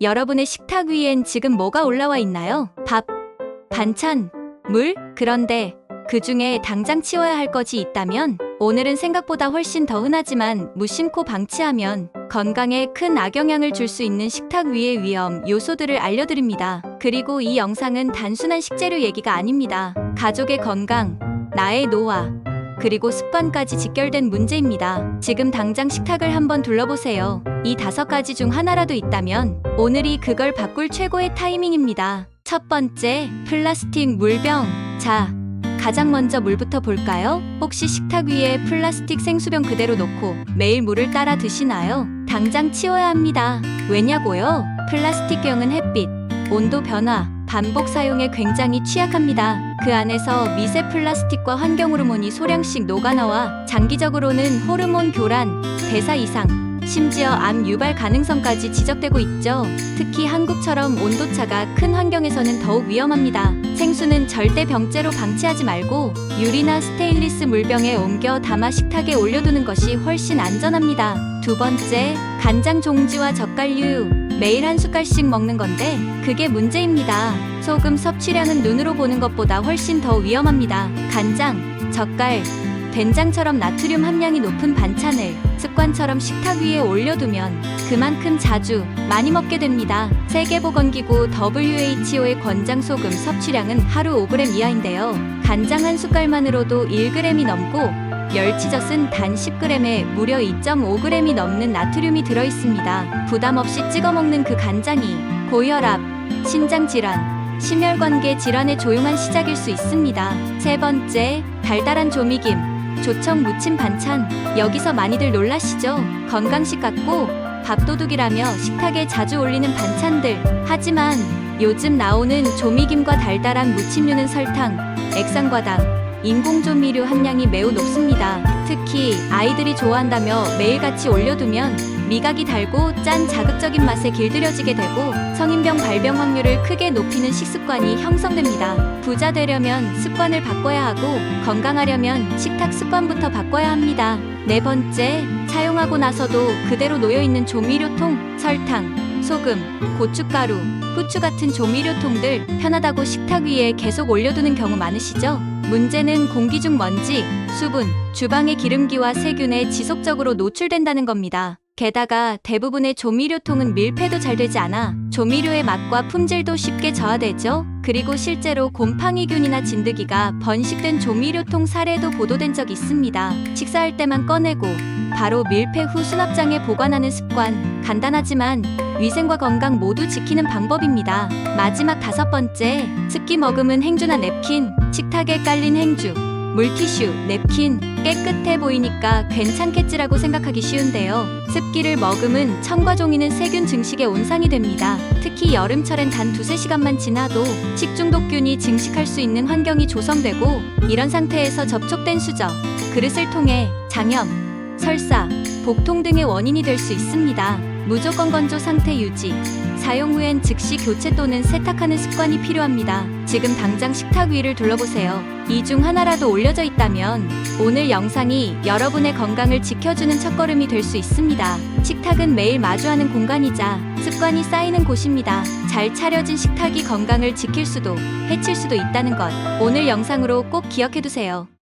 여러분의 식탁 위엔 지금 뭐가 올라와 있나요? 밥, 반찬, 물? 그런데 그 중에 당장 치워야 할 것이 있다면 오늘은 생각보다 훨씬 더 흔하지만 무심코 방치하면 건강에 큰 악영향을 줄 수 있는 식탁 위의 위험 요소들을 알려드립니다. 그리고 이 영상은 단순한 식재료 얘기가 아닙니다. 가족의 건강, 나의 노화, 그리고 습관까지 직결된 문제입니다. 지금 당장 식탁을 한번 둘러보세요. 이 다섯 가지 중 하나라도 있다면 오늘이 그걸 바꿀 최고의 타이밍입니다. 첫 번째, 플라스틱 물병. 자, 가장 먼저 물부터 볼까요? 혹시 식탁 위에 플라스틱 생수병 그대로 놓고 매일 물을 따라 드시나요? 당장 치워야 합니다. 왜냐고요? 플라스틱 병은 햇빛, 온도 변화, 반복 사용에 굉장히 취약합니다. 그 안에서 미세 플라스틱과 환경 호르몬이 소량씩 녹아나와 장기적으로는 호르몬 교란, 대사 이상, 심지어 암 유발 가능성까지 지적되고 있죠. 특히 한국처럼 온도차가 큰 환경에서는 더욱 위험합니다. 생수는 절대 병째로 방치하지 말고 유리나 스테인리스 물병에 옮겨 담아 식탁에 올려두는 것이 훨씬 안전합니다. 두 번째, 간장 종지와 젓갈류. 매일 한 숟갈씩 먹는 건데 그게 문제입니다. 소금 섭취량은 눈으로 보는 것보다 훨씬 더 위험합니다. 간장, 젓갈, 된장처럼 나트륨 함량이 높은 반찬을 습관처럼 식탁 위에 올려두면 그만큼 자주 많이 먹게 됩니다. 세계보건기구 WHO의 권장 소금 섭취량은 하루 5g 이하인데요. 간장 한 숟갈만으로도 1g이 넘고 멸치젓은 단 10g에 무려 2.5g이 넘는 나트륨이 들어있습니다. 부담 없이 찍어 먹는 그 간장이 고혈압, 신장 질환, 심혈관계 질환의 조용한 시작일 수 있습니다. 세 번째, 달달한 조미김. 조청 무침 반찬. 여기서 많이들 놀라시죠? 건강식 같고 밥도둑이라며 식탁에 자주 올리는 반찬들. 하지만 요즘 나오는 조미김과 달달한 무침류는 설탕, 액상과당, 인공조미료 함량이 매우 높습니다. 특히 아이들이 좋아한다며 매일같이 올려두면 미각이 달고 짠 자극적인 맛에 길들여지게 되고 성인병 발병 확률을 크게 높이는 식습관이 형성됩니다. 부자 되려면 습관을 바꿔야 하고 건강하려면 식탁 습관부터 바꿔야 합니다. 네 번째, 사용하고 나서도 그대로 놓여있는 조미료통, 설탕, 소금, 고춧가루, 후추 같은 조미료통들 편하다고 식탁 위에 계속 올려두는 경우 많으시죠? 문제는 공기 중 먼지, 수분, 주방의 기름기와 세균에 지속적으로 노출된다는 겁니다. 게다가 대부분의 조미료통은 밀폐도 잘 되지 않아 조미료의 맛과 품질도 쉽게 저하되죠. 그리고 실제로 곰팡이균이나 진드기가 번식된 조미료통 사례도 보도된 적 있습니다. 식사할 때만 꺼내고 바로 밀폐 후 수납장에 보관하는 습관 간단하지만 위생과 건강 모두 지키는 방법입니다. 마지막 다섯 번째, 습기 머금은 행주나 냅킨, 식탁에 깔린 행주, 물티슈, 냅킨, 깨끗해 보이니까 괜찮겠지라고 생각하기 쉬운데요. 습기를 머금은 청과 종이는 세균 증식의 온상이 됩니다. 특히 여름철엔 단 두세 시간만 지나도 식중독균이 증식할 수 있는 환경이 조성되고 이런 상태에서 접촉된 수저, 그릇을 통해 장염, 설사, 복통 등의 원인이 될 수 있습니다. 무조건 건조 상태 유지. 사용 후엔 즉시 교체 또는 세탁하는 습관이 필요합니다. 지금 당장 식탁 위를 둘러보세요. 이 중 하나라도 올려져 있다면 오늘 영상이 여러분의 건강을 지켜주는 첫걸음이 될 수 있습니다. 식탁은 매일 마주하는 공간이자 습관이 쌓이는 곳입니다. 잘 차려진 식탁이 건강을 지킬 수도 해칠 수도 있다는 것 오늘 영상으로 꼭 기억해두세요.